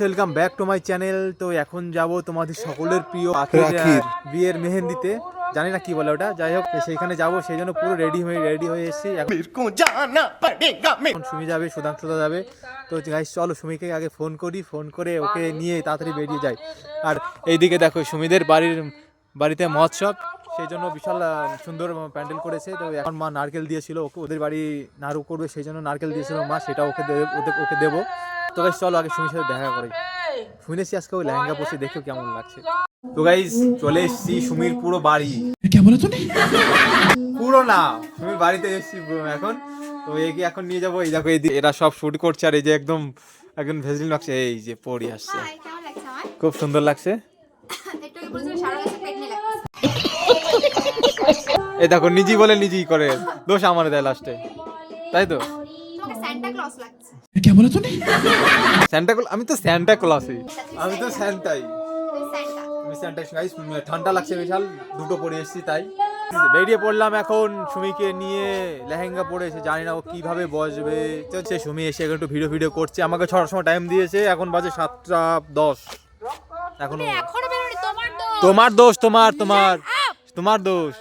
Welcome back to my channel তো এখন যাব তোমাদের সকলের প্রিয় বিয়ের মেহেন্দিতে। জানি না কি বলে ওটা। যাই হোক সেইখানে যাব সেই জন্য পুরো রেডি হয়ে রেডি হয়ে এসেছি। এখন সুমি যাবে সুধাংশুদা যাবে। তো গাইস চলো সুমিকে আগে ফোন করি ফোন করে ওকে নিয়ে তাড়াতাড়ি বেরিয়ে যাই। আর এইদিকে দেখো সুমিদের বাড়ির বাড়িতে মহোৎসব। সেই জন্য বিশাল সুন্দর প্যান্ডেল করেছে। তো এখন মা নারকেল দিয়েছিল ওকে ওদের বাড়ি নাড়ু করবে সেই জন্য নারকেল দিয়েছিল মা সেটা ওকে ওকে দেবো। তো গাইস চলো আগে সুমির সাথে দেখা করি। শুনেছি আজকে ওই লেহেঙ্গা পরছে দেখো কেমন লাগছে। তো গাইস চলে এসেছি সুমির পুরো বাড়ি। পুরো না সুমির বাড়িতে এসেছি এখন। তো একে এখন নিয়ে যাব এই দেখো এই এরা সব শুট করছে আর এই যে একদম একদম ভেজলিন লাগছে এই যে পড়ি আসছে। হাই কেমন লাগছে আমার? খুব সুন্দর লাগছে। এই দেখো নিজেই বলে নিজেই করে দোষ আমার দেয় লাস্টে তাই তো? সান্টা ক্লজ লাগছে স্যান্টা ক্লজ আমি তো স্যান্টা ক্লসই আমি তো স্যান্টাই আমি স্যান্টা গাইস ঠান্ডা লাগছে বিশাল দুটো পরে এসেছি তাই। বেরিয়ে পড়লাম এখন সুমিকে নিয়ে লেহেঙ্গা পরে এসে জানি না ও কীভাবে বসবে। তো হচ্ছে সুমি এসে এখন একটু ভিডিও ভিডিও করছে আমাকে ছটার সময় টাইম দিয়েছে এখন বাজে সাতটা দশ। এখনও তোমার দোষ। তোমার তোমার তোমার দোষ।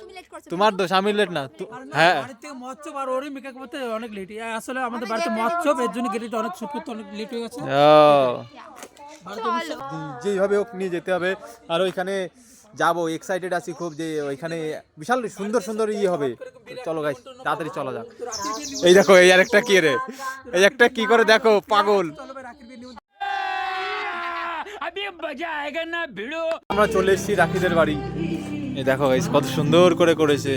তোমার দোষ আমি লেট না হ্যাঁ থেকে মহোৎসব আর ওরই মেকআপ করতে অনেক লেট আসলে আমাদের বাড়িতে মহোৎসব এর জন্য গেটে অনেক শুট করতে অনেক লেট হয়ে গেছে যেইভাবে হোক নিয়ে যেতে হবে আর ওইখানে যাব এক্সাইটেড আছি খুব যে ওইখানে বিশাল সুন্দর সুন্দর ইয়ে হবে চলো গাইস তাড়াতাড়ি চলো যাক এই দেখো এই আরেকটা কি রে এই একটা কি করে দেখো পাগল আমরা চলে এসেছি রাখিদের বাড়ি এই দেখো গাইস কত সুন্দর করে করেছে।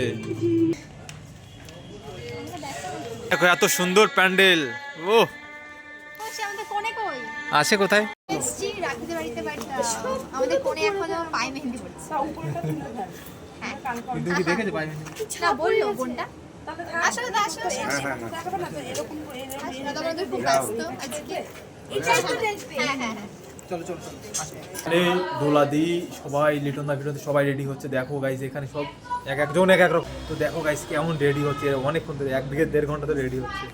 দেখো এত সুন্দর প্যান্ডেল। ও আছে কোথায়? এখনও হ্যাঁ না তো তো হ্যাঁ হ্যাঁ হ্যাঁ এখানে দোলাদি সবাই লিটন দা ফিটন সবাই রেডি হচ্ছে। দেখো গাইস এখানে সব এক একজন এক এক রকম। তো দেখো গাইস কেমন রেডি হচ্ছে। অনেকক্ষণ ধরে এক থেকে দেড় ঘণ্টা ধরে রেডি হচ্ছে।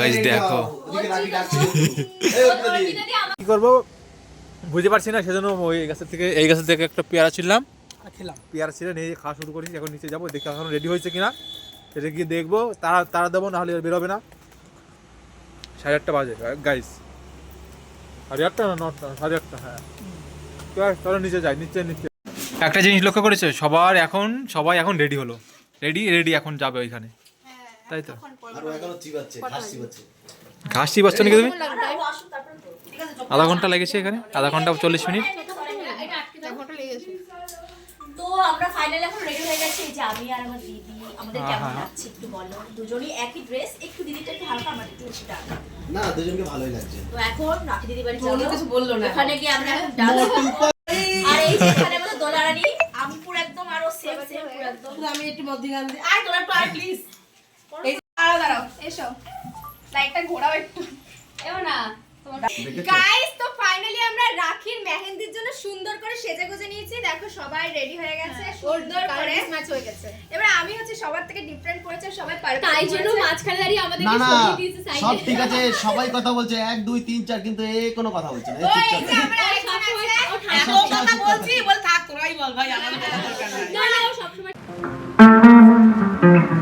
গাইস দেখো। কি করব? বুঝতে পারছি না সেজন্য ওই গাছের থেকে এই গাছের থেকে একটা পেয়ারা ছিলাম খেলাম। পেয়ারা ছিল নিয়ে খাওয়া শুরু করেছি। এখন নিচে যাব দেখে এখন রেডি হয়েছে কিনা। সেটা গিয়ে দেখব। তারা তারা দেবো নাহলে আর বেরোবে না। সাড়ে আটটা বাজে গাইস সাড়ে আটটা না নটা সাড়ে আটটা হ্যাঁ চল, নিচে যাই নিচে নিচে। একটা জিনিস লক্ষ্য করেছ? সবার এখন সবাই এখন রেডি হলো। রেডি রেডি এখন যাবে ওইখানে। তাই তো? ঘাস চিবাচ্ছ নাকি তুমি? আধা ঘণ্টা লেগেছে এখানে? আধা ঘণ্টা চল্লিশ মিনিট? তো আমরা ফাইনালি এখন রেডি হয়ে গেছি যে আমি আর আমার দিদি আমাদের কেমন লাগছে একটু বলো? দুজনই একই ড্রেস একটু দিদিটা একটু হালকা আমার একটু বেশি ডাক না দুজনকে ভালোই লাগছে। তো এখন রাখি দিদি বাড়ি যাব কিছু বলল না ওখানে গিয়ে আমরা এখন ডান্স আর এই যে এখানে আমাদের দোলারানি আমি পুরো একদম আরও সেম সেম পুরো একদম। আমি একটু মধ্যিখান দিয়ে আয় তোরা একটু আয় প্লিজ দাঁড়াও দাঁড়াও এসো। লাইটটা ঘোরাও একটু। এও না। গাইস তো ফাইনালি আমরা রাখির মেহেন্দির জন্য সুন্দর করে সেজে গুজে নিয়েছি। দেখো সবাই রেডি হয়ে গেছে সুন্দর করে। ম্যাচ হয়ে গেছে। এবার আমি হচ্ছে সবার থেকে ডিফারেন্ট করেছে সবাই পারফেক্ট তাই জন্য মাঝখানে দাঁড়িয়ে আমাদেরকে না না সরিয়ে দিয়েছে সাইডে সব ঠিক আছে সবাই কথা বলছে এক দুই তিন চার কিন্তু এ কোনো কথা বলছে না এ ওই চুপচাপ যে আমরা একজন আছে। এত কথা বলছি। বল থাক তোরাই বল ভাই আমাদের দরকার নাই না না ও সবসময় Lighten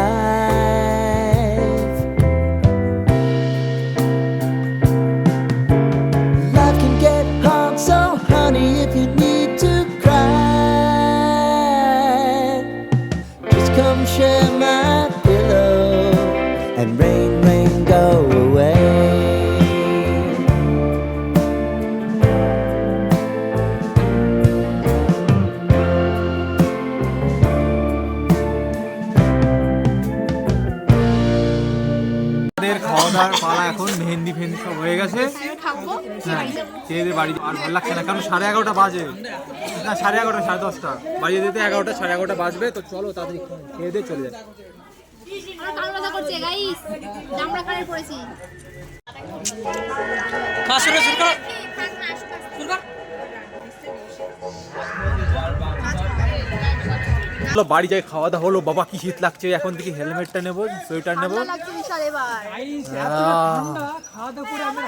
খেয়ে দিয়ে বাড়ি আর ভালো লাগছে না কারণ সাড়ে এগারোটা বাজে। না সাড়ে এগারোটা সাড়ে দশটা। বাড়ি যেতে এগারোটা সাড়ে এগারোটা বাজবে তো চলো তাড়াতাড়ি খেয়ে দিয়ে চলে যাই। খাওয়া শুরু করো বাড়ি যাই খাওয়া দাওয়া হলো বাবা কি শীত লাগছে এখন থেকে হেলমেটটা নেব সোয়েটার নেব।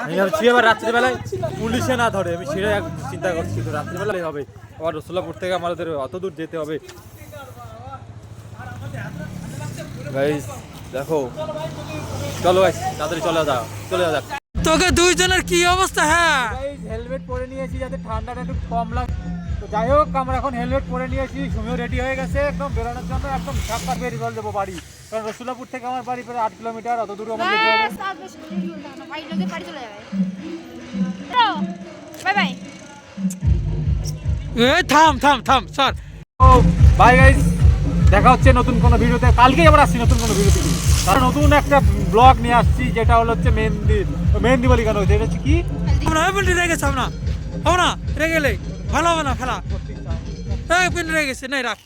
আমি ভাবছি এবার রাত্রিবেলায় পুলিশে না ধরে আমি সেটাই চিন্তা করছি তো রাত্রিবেলায় হবে। আবার রসুল্লাপুর থেকে আমাদের অত দূর যেতে হবে। গাইস দেখো চলো গাইস তাড়াতাড়ি চলে যাও চলে যাও। তোকে দুইজনের কি অবস্থা হ্যাঁ? হেলমেট পরে নিয়েছি যাতে ঠান্ডাটা একটু কম লাগে। তো যাই হোক আমরা এখন হেলমেট পরে নিয়েছি সুমিও রেডি হয়ে গেছে একদম বেরোনোর জন্য একদম ঢাকা বেরিয়ে চলে দেবো বাড়ি। কারণ রসুল্লাপুর থেকে আমার বাড়ি প্রায় আট কিলোমিটার অত দূর আমার হবে। বাই বাই এ থাম থাম থাম স্যার তো বাই গাইস দেখা হচ্ছে নতুন কোনো ভিডিওতে। কালকেই আবার আসছি নতুন কোনো ভিডিওতে। তার নতুন একটা ব্লগ নিয়ে আসছি যেটা হলো হচ্ছে মেহেন্দি মেহেন্দি বলি কেন হচ্ছে এটা হচ্ছে কি? আমরা গেছে আমরা না রেগে গেলে। ভালো হবে না খেলা পিন্ডি রেগে গেছে। নাই রাখ।